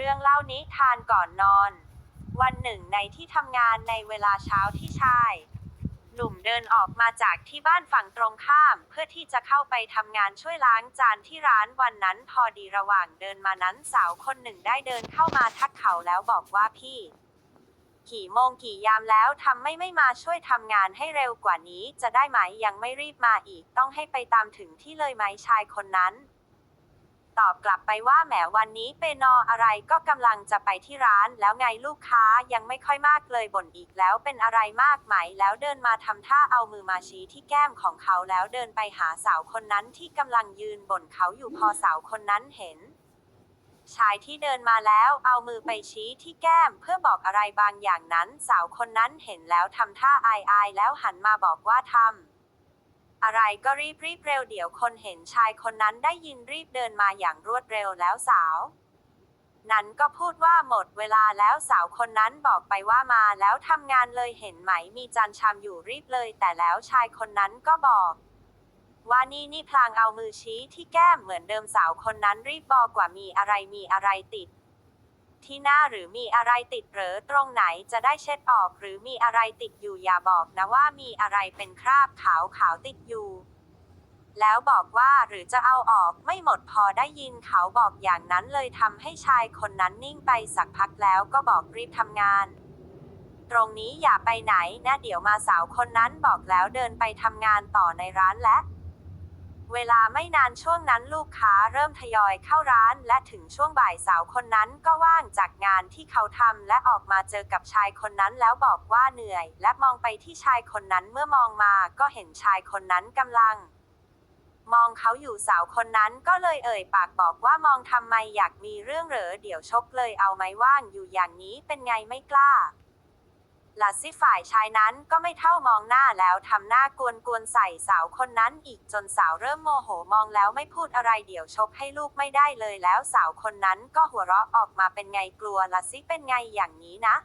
เรื่องเล่านิทานก่อนนอน วันหนึ่งในที่ทำงานในเวลาเช้าที่ชาย หนุ่มเดินออกมาจากที่บ้านฝั่งตรงข้าม เพื่อที่จะเข้าไปทำงานช่วยล้างจานที่ร้านวันนั้นพอดีระหว่างเดินมานั้นสาวคนหนึ่งได้เดินเข้ามาทักเขาแล้วบอกว่าพี่กี่โมงกี่ยามแล้วทำไม่ไม่มาช่วยทำงานให้เร็วกว่านี้จะได้ไหมยังไม่รีบมาอีกต้องให้ไปตามถึงที่เลยไหมชายคนนั้น ตอบกลับไปว่าแหมวันนี้เปนออะไรก็กำลังจะไปที่ร้าน แล้วไงลูกค้ายังไม่ค่อยมากเลยบ่นอีกแล้วเป็นอะไรมากไหม แล้วเดินมาทำท่าเอามือมาชี้ที่แก้มของเขาแล้วเดินไปหาสาวคนนั้นที่กำลังยืนบ่นเขาอยู่พอสาวคนนั้นเห็นชายที่เดินมาแล้วเอามือไปชี้ที่แก้มเพื่อบอกอะไรบางอย่างนั้น สาวคนนั้นเห็นแล้วทำท่าอายอายๆแล้วหันมาบอกว่าทำ อะไรก็รีบรีบเร็วเดี๋ยวคนเห็นชายคนนั้นได้ยินรีบเดินมาอย่างรวดเร็วแล้วสาว นั้นก็พูดว่าหมดเวลาแล้วสาวคนนั้นบอกไปว่ามาแล้วทำงานเลยเห็นไหมมีจานชามอยู่รีบเลย แต่แล้วชายคนนั้นก็บอกว่านี่นี่พลางเอามือชี้ที่แก้มเหมือนเดิมสาวคนนั้นรีบบอกว่ามีอะไรมีอะไรติด ที่หน้าหรือมีอะไรติดหรือตรงไหนจะได้เช็ดออกหรือมีอะไรติดอยู่อย่าบอกนะว่ามีอะไรเป็นคราบขาวขาวติดอยู่ แล้วบอกว่าหรือจะเอาออกไม่หมดพอได้ยินเขาบอกอย่างนั้นเลยทำให้ชายคนนั้นนิ่งไปสักพักแล้วก็บอกรีบทำงานตรงนี้อย่าไปไหนนะเดี๋ยวมาสาวคนนั้นบอกแล้วเดินไปทำงานต่อในร้านและ เวลาไม่นานช่วงนั้นลูกค้าเริ่มทยอยเข้าร้าน และถึงช่วงบ่ายสาวคนนั้นก็ว่างจากงานที่เขาทำและออกมาเจอกับชายคนนั้นแล้วบอกว่าเหนื่อย และมองไปที่ชายคนนั้นเมื่อมองมาก็เห็นชายคนนั้นกำลัง มองเขาอยู่สาวคนนั้นก็เลยเอ่ยปากบอกว่ามองทำไมอยากมีเรื่องเหรอเดี๋ยวชกเลยเอาไหมว่างอยู่อย่างนี้เป็นไงไม่กล้า ลัดสิฝ่ายชายนั้นก็ไม่เท่ามองหน้าแล้วทำหน้ากวนๆใส่สาวคนนั้นอีกจนสาวเริ่มโมโหมองแล้วไม่พูดอะไรเดี๋ยวชกให้ลูกไม่ได้เลยแล้วสาวคนนั้นก็หัวเราะออกมาเป็นไงกลัวละสิเป็นไงอย่างนี้นะ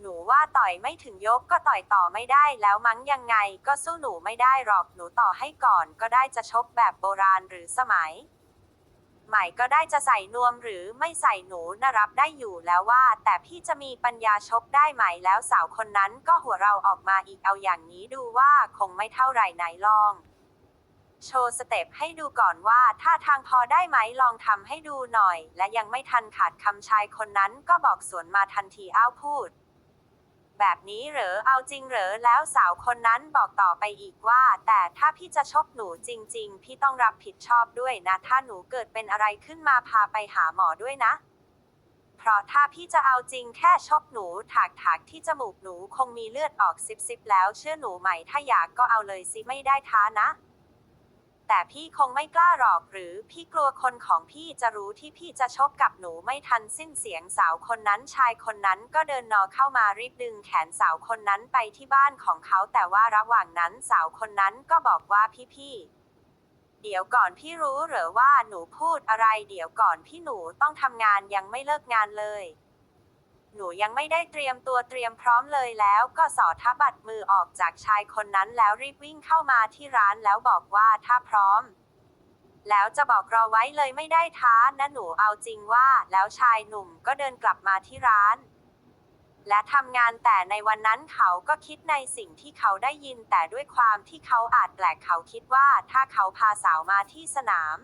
หนูว่าต่อยไม่ถึงยกก็ต่อยต่อไม่ได้แล้วมั้งยังไงก็สู้หนูไม่ได้หรอกหนูต่อให้ก่อนก็ได้จะชกแบบโบราณหรือสมัย ก็ได้จะใส่นวมหรือไม่ใส่หนูนะรับได้อยู่แล้วว่า แต่พี่จะมีปัญญาชกได้ไหมแล้วสาวคนนั้นก็หัวเราออกมาอีกเอาอย่างนี้ดูว่าคงไม่เท่าไหร่ไหนลอง โชว์สเต็ปให้ดูก่อนว่าถ้าทางพอได้ไหมลองทำให้ดูหน่อย และยังไม่ทันขาดคำชายคนนั้นก็บอกสวนมาทันทีอ้าวพูด แบบนี้เหรอ เอาจริงเหรอ แล้วสาวคนนั้นบอกต่อไปอีกว่า แต่ถ้าพี่จะชกหนูจริง ๆ พี่ต้องรับผิดชอบด้วยนะ ถ้าหนูเกิดเป็นอะไรขึ้นมาพาไปหาหมอด้วยนะ เพราะถ้าพี่จะเอาจริงแค่ชกหนูถากถากที่จมูกหนูคงมีเลือดออกซิบซิบแล้วเชื่อหนูไหมถ้าอยากก็เอาเลยสิไม่ได้ท้านะ แต่พี่คงไม่กล้าหรอกหรือพี่กลัวคนของพี่จะรู้ที่พี่จะชกกับหนูไม่ทันสิ้นเสียงสาวคนนั้นชายคนนั้นก็เดินนอเข้ามารีบดึงแขนสาวคนนั้นไปที่บ้านของเขาแต่ว่าระหว่างนั้นสาวคนนั้นก็บอกว่าพี่พี่เดี๋ยวก่อนพี่รู้เหรือว่าหนูพูดอะไรเดี๋ยวก่อนพี่หนูต้องทำงานยังไม่เลิกงานเลย หนูยังไม่ได้เตรียมตัวเตรียมพร้อมเลยแล้ว ก็สอทับบัดมือออกจากชายคนนั้นแล้วรีบวิ่งเข้ามาที่ร้านแล้วบอกว่าถ้าพร้อม แล้วจะบอกรอไว้เลยไม่ได้ท้านะหนูเอาจริงว่า แล้วชายหนุ่มก็เดินกลับมาที่ร้าน และทำงานแต่ในวันนั้นเขาก็คิดในสิ่งที่เขาได้ยินแต่ด้วยความที่เขาอาจแปลกเขาคิดว่าถ้าเขาพาสาวมาที่สนาม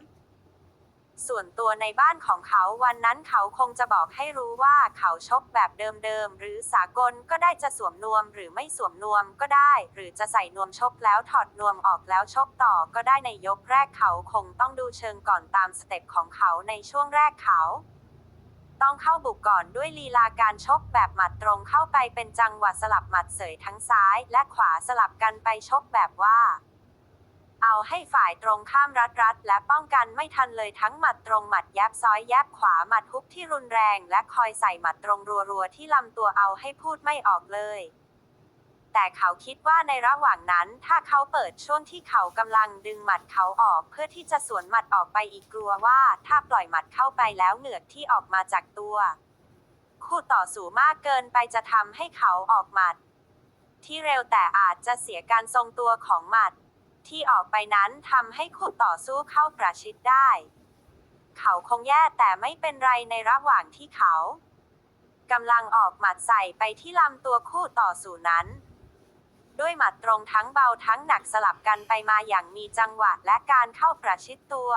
ส่วนตัวในบ้านของเขาวันนั้นเขาคงจะบอกให้รู้ว่าเขาชกแบบเดิมๆ หรือสากลก็ได้จะสวมนวมหรือไม่สวมนวมก็ได้ หรือจะใส่นวมชกแล้วถอดนวมออกแล้วชกต่อก็ได้ในยกแรกเขาคงต้องดูเชิงก่อนตามสเต็ปของเขาในช่วงแรกเขาต้องเข้าบุกก่อนด้วยลีลาการชกแบบหมัดตรงเข้าไปเป็นจังหวะสลับหมัดเสยทั้งซ้ายและขวาสลับกันไปชกแบบว่า เอาให้ฝ่ายตรงข้ามรัดรัดและป้องกันไม่ทันเลยทั้งหมัดตรงหมัดแยบซ้อยแยบขวาหมัดฮุบที่รุนแรง และคอยใส่หมัดตรงรัวๆที่ลำตัวเอาให้พูดไม่ออกเลย แต่เขาคิดว่าในระหว่างนั้นถ้าเขาเปิดช่วงที่เขากำลังดึงหมัดเขาออกเพื่อที่จะสวนหมัดออกไปอีกกลัวว่า ถ้าปล่อยหมัดเข้าไปแล้วเหงือกที่ออกมาจากตัว คู่ต่อสู้มากเกินไปจะทำให้เขาออกหมัด ที่เร็วแต่อาจจะเสียการทรงตัวของหมัด ที่ออกไปนั้นทำให้คู่ต่อสู้เข้าประชิดได้ เขาคงแย่แต่ไม่เป็นไรในระหว่างที่เขากำลังออกหมัดใส่ไปที่ลำตัวคู่ต่อสู้นั้น ด้วยหมัดตรงทั้งเบาทั้งหนักสลับกันไปมาอย่างมีจังหวะและการเข้าประชิดตัว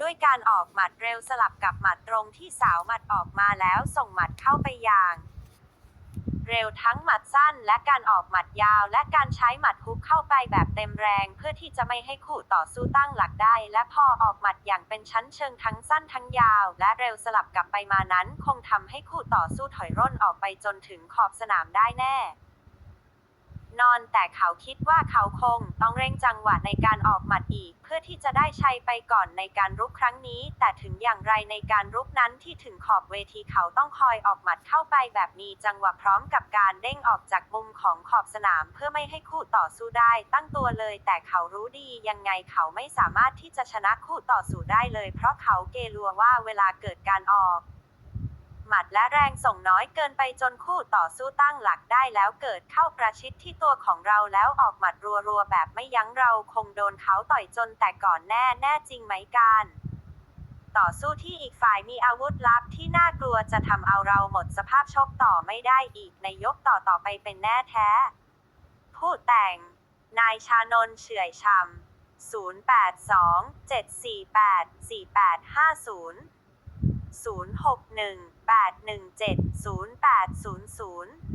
ด้วยการออกหมัดเร็วสลับกับหมัดตรงที่สาวหมัดออกมาแล้วส่งหมัดเข้าไปอย่าง เร็วทั้งหมัดสั้นและการออกหมัดยาว และการใช้หมัดฮุกเข้าไปแบบเต็มแรง เพื่อที่จะไม่ให้คู่ต่อสู้ตั้งหลักได้ และพอออกหมัดอย่างเป็นชั้นเชิงทั้งสั้นทั้งยาว และเร็วสลับกลับไปมานั้น คงทำให้คู่ต่อสู้ถอยร่นออกไปจนถึงขอบสนามได้แน่ อนแต่เขาคิดว่าเขาคงต้องเร่งจังหวะในการออกหมัดอีก เพื่อที่จะได้ชัยไปก่อนในการรุกครั้งนี้ แต่ถึงอย่างไรในการรุกนั้นที่ถึงขอบเวทีเขาต้องคอยออกหมัดเข้าไปแบบมีจังหวะพร้อมกับการเด้งออกจากมุมของขอบสนาม เพื่อไม่ให้คู่ต่อสู้ได้ตั้งตัวเลย แต่เขารู้ดียังไงเขาไม่สามารถที่จะชนะคู่ต่อสู้ได้เลย เพราะเขาเกลัวว่าเวลาเกิดการออก หมัดและแรงส่งน้อยเกินไปจนคู่ต่อสู้ตั้งหลักได้แล้วเกิดเข้าประชิดที่ตัวของเราแล้วออกหมัดรัวๆแบบไม่ยั้งเราคงโดนเขาต่อยจนแต่ก่อนแน่แน่จริงไหมการต่อสู้ที่อีกฝ่ายมีอาวุธลับที่น่ากลัวจะทำเอาเราหมดสภาพชกต่อไม่ได้อีกในยกต่อต่อไปเป็นแน่แท้ ผู้แต่ง นายชานนเฉื่อยชำ082 748 4850 061 817 0800